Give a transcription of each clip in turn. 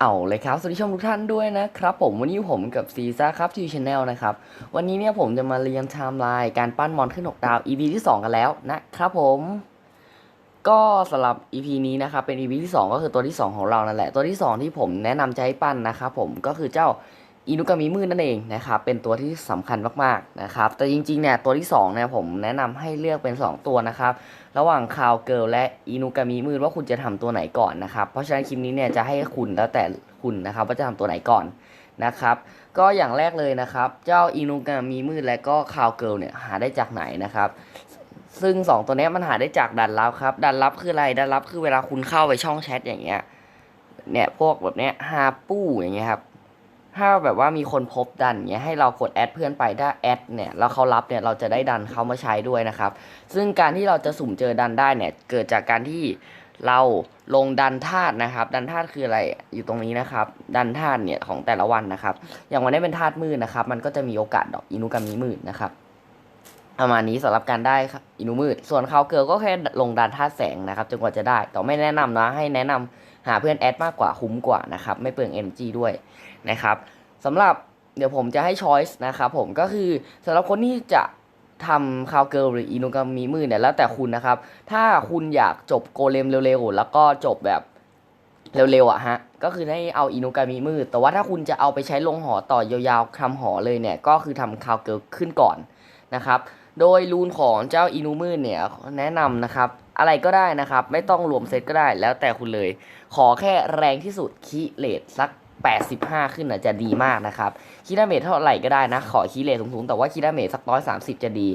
เอาเลยครับ สวัสดีชมทุกท่านด้วยนะครับผมวันนี้ผมกับซีซ่าครับทีชแนลนะครับ วันนี้เนี่ยผมจะมาเรียงไทม์ไลน์การปั้นมอนขึ้น 6 ดาว EP ที่ 2 กันแล้วนะครับผม ก็สำหรับ EP นี้นะครับเป็น EP ที่ 2 ก็คือตัวที่ 2 ของเรานั่นแหละ ตัวที่ 2 ที่ผมแนะนำจะให้ปั้นนะครับผมก็คือเจ้า อินุกามิมืดนั่นเองนะครับเป็นตัวที่สำคัญมากๆนะครับแต่จริงๆเนี่ยตัวที่2เนี่ยผมแนะนำให้เลือกเป็น 2 ตัวนะครับระหว่างคาวเกิลและอินุกามิมืดว่าคุณจะทำตัวไหนก่อนนะครับเพราะฉะนั้นคลิปนี้เนี่ยจะให้คุณแล้วแต่คุณนะครับว่าจะทำตัวไหนก่อนนะครับก็อย่างแรกเลยนะครับ เจ้าอินุกามิมืดและก็คาวเกิลเนี่ยหาได้จากไหนนะครับซึ่ง 2 ตัวเนี้ยมันหาได้จากดันลับครับดันลับคืออะไรดันลับคือเวลาคุณเข้าไปช่องแชทอย่างเงี้ยเนี่ยพวกแบบเนี้ยฮาปู้อย่างเงี้ยครับ ถ้าแบบว่ามีคนพบดันเงี้ยให้เรากดแอดเพื่อนไปถ้าแอดเนี่ยแล้วเขารับเนี่ยเราจะได้ดันเขามาใช้ด้วยนะครับ ซึ่งการที่เราจะสุ่มเจอดันได้เนี่ยเกิดจากการที่เราลงดันธาตุนะครับ ดันธาตุคืออะไรอยู่ตรงนี้นะครับ ดันธาตุเนี่ยของแต่ละวันนะครับ อย่างวันนี้เป็นธาตุมืดนะครับ มันก็จะมีโอกาสดอกอินุกามิมืดนะครับประมาณนี้สำหรับการได้อินุมืด ส่วนเขาเกิลก็แค่ลงดันธาตุแสงนะครับจนกว่าจะได้แต่ไม่แนะนำนะให้แนะนำ หาเพื่อนแอดมากกว่าคุ้มกว่านะครับไม่เปลือง energy ด้วยนะครับสำหรับเดี๋ยวผมจะให้ choice นะครับผมก็คือสำหรับคนที่จะทำคาวเกิลหรืออินุกามิมือเนี่ยแล้วแต่คุณนะครับ ถ้าคุณอยากจบโกเลมเร็วๆ แล้วก็จบแบบเร็วๆอะฮะ ก็คือให้เอาอินุกามิมือแต่ว่าถ้าคุณจะเอาไปใช้ลงหอต่อยาวๆทำหอเลยเนี่ย ก็คือทำคาวเกิลขึ้นก่อนนะครับ โดยรูนของเจ้าอินุมือเนี่ยแนะนำนะครับ อะไรก็ได้นะครับ ไม่ต้องรวมเซตก็ได้แล้วแต่คุณเลย ขอแค่แรงที่สุดคีเลตสัก 85 ขึ้นน่ะจะดีมากนะครับคีดาเมจเท่าไหร่ก็ได้นะ ขอคีเลทสูงๆ แต่ว่าคีดาเมจสักร้อยสามสิบจะดี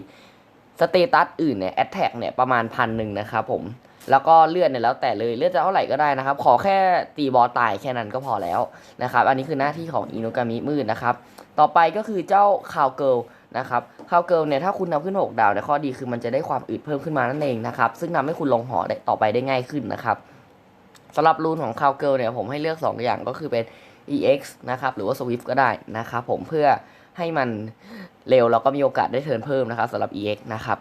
สเตตัสอื่นเนี่ยแอตแทกเนี่ยประมาณพันหนึ่งนะครับผมแล้วก็เลือดเนี่ยแล้วแต่เลยเลือดจะเท่าไหร่ก็ได้นะครับ ขอแค่ตีบอตายแค่นั้นก็พอแล้วนะครับ อันนี้คือหน้าที่ของอินุกามิมืดนะครับ ต่อไปก็คือเจ้าคาวเกิล นะครับข้าวเกิลเนี่ยถ้าคุณนำขึ้น 6 ดาวเนี่ยข้อดีคือมันจะได้ความอืดเพิ่มขึ้นมานั่นเองนะครับซึ่งทำให้คุณลงหอได้ต่อไปได้ง่ายขึ้นนะครับสำหรับรูนของข้าวเกิลเนี่ยผมให้เลือก 2 อย่างก็คือเป็น EX นะครับหรือว่า Swift ก็ได้นะครับผมเพื่อให้มันเร็วแล้วก็มีโอกาสได้เทิร์นเพิ่มนะครับสำหรับ EX นะครับ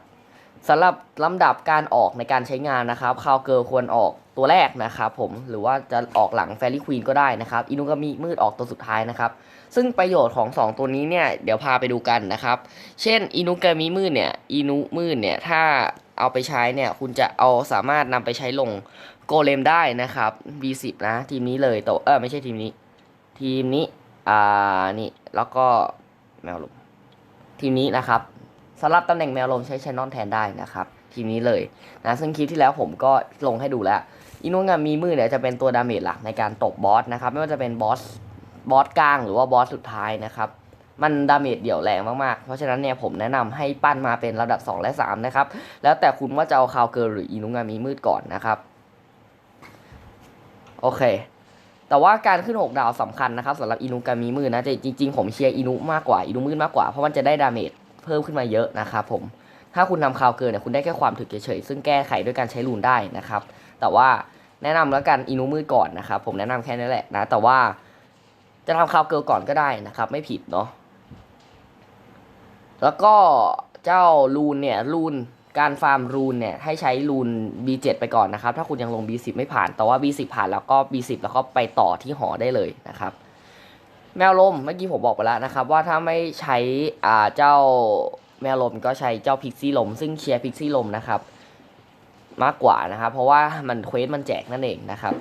สำหรับลำดับการออกในการใช้งานนะครับคาวเกิลควรออกตัวแรกนะครับผมหรือว่าจะออกหลังแฟรี่ควีนก็ได้นะครับอินุกามิมืดออกตัวสุดท้ายนะครับ ซึ่งประโยชน์ของ 2 ตัวนี้เนี่ยเดี๋ยวพาไปดูกันนะครับ เช่นอินุกามิมืดเนี่ยอินุมืดเนี่ยถ้าเอาไปใช้เนี่ยคุณจะเอาสามารถนำไปใช้ลงโกเลมได้นะครับ V10 นะทีมนี้เลยแต่เออไม่ใช่ทีมนี้ ทีมนี้อ่านี่แล้วก็แมวลุมทีมนี้นะครับ สำหรับตำแหน่งแมวลมใช้ชนอนแทนได้นะครับ ทีมนี้เลยนะซึ่งคลิปที่แล้วผมก็ลงให้ดูแล้วอินุงามีมือเนี่ยจะเป็นตัวดาเมจหลักในการตบบอสนะครับไม่ว่าจะเป็นบอสบอสกลางหรือว่าบอสสุดท้ายนะครับมันดาเมจเดี่ยวแรงมากๆ เพราะฉะนั้นเนี่ยผมแนะนำให้ปั้นมาเป็นระดับ 2 และ 3 นะครับ แล้วแต่คุณว่าจะเอาคาวเกิร์หรืออินุงามีมืดก่อนนะครับ โอเค แต่ว่าการขึ้น 6 ดาวสำคัญนะครับสำหรับอินุกามิมือนะจริงๆผมเชียร์อินุมากกว่าอินุมืดมากกว่าเพราะมันจะได้ดาเมจ เพิ่มขึ้นมาเยอะนะครับผมถ้าคุณนำคาวเกินเนี่ยคุณได้แค่ความถึกเฉยๆซึ่งแก้ไขด้วยการใช้รูนได้นะครับ แต่ว่าแนะนำแล้วกันอินุมืดก่อนนะครับผมแนะนำแค่นี้แหละนะแต่ว่าจะทำคาวเกิลก่อนก็ได้นะครับ ไม่ผิดเนาะแล้วก็เจ้ารูนเนี่ยรูนการฟาร์มรูนเนี่ยให้ใช้รูน B7 ไปก่อนนะครับ ถ้าคุณยังลง B10 ไม่ผ่าน แต่ว่า B10 ผ่านแล้วก็ B10 แล้วก็ไปต่อที่หอได้เลยนะครับ แมวลมเมื่อกี้ผมบอกไปแล้วนะครับ ว่าถ้าไม่ใช้อ่าเจ้าแมวลมก็ใช้เจ้าพิกซี่ลม ซึ่งเชียร์พิกซี่ลมนะครับ มากกว่านะครับ เพราะว่ามันเควสมันแจกนั่นเองนะครับ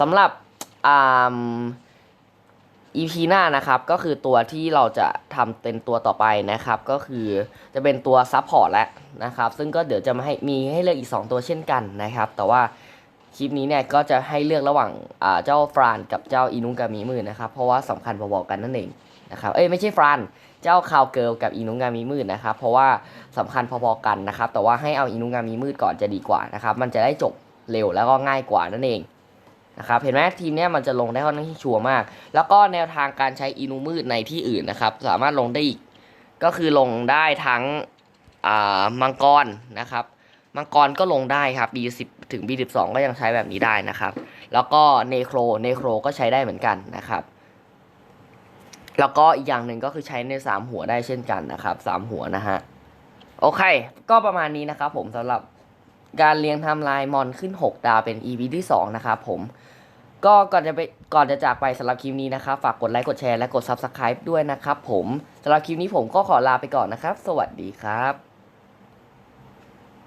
สำหรับอ่า EP หน้านะครับก็คือตัวที่เราจะทำเป็นตัวต่อไปนะครับ ก็คือจะเป็นตัวซับพอร์ตแล้วนะครับ ซึ่งก็เดี๋ยวจะมาให้มีให้เลือกอีก 2 ตัวเช่นกันนะครับ แต่ว่า คลิปนี้เนี่ยก็จะให้เลือกระหว่างเจ้าฟรานกับเจ้าอินุกามิมือนะครับ เพราะว่าสำคัญพอๆกันนั่นเองนะครับ เอ้ยไม่ใช่ฟรานเจ้าคาวเกิลกับอินุกามิมืดนะครับ เพราะว่าสำคัญพอๆกันนะครับ แต่ว่าให้เอาอินุกามิมืดก่อนจะดีกว่านะครับ มันจะได้จบเร็วแล้วก็ง่ายกว่านั่นเองนะครับเห็นไหมทีมเนี้ยมันจะลงได้ค่อนข้างที่ชัวร์มาก แล้วก็แนวทางการใช้อินูมืดในที่อื่นนะครับ สามารถลงได้อีกก็คือลงได้ทั้งมังกรนะครับ มังกรก็ลงได้ครับ B10 ถึง B12 ก็ยังใช้แบบนี้ได้นะครับ แล้วก็เนโครเนโครก็ใช้ได้เหมือนกันนะครับ แล้วก็อีกอย่างหนึ่งก็คือใช้ใน 3 หัวได้เช่นกันนะครับ 3 หัวนะฮะ โอเค ก็ประมาณนี้นะครับผมสำหรับการเรียงทม์ไลน์มอนขึ้น 6 ดาวเป็น EP ที่ 2 นะครับผมก็ก่อนจะไปก่อนจะจากไปสำหรับคลิปนี้นะครับ ฝากกดไลค์กดแชร์และกด Subscribe ด้วยนะครับผมสำหรับคลิปนี้ผมก็ขอลาไปก่อนนะครับ สวัสดีครับ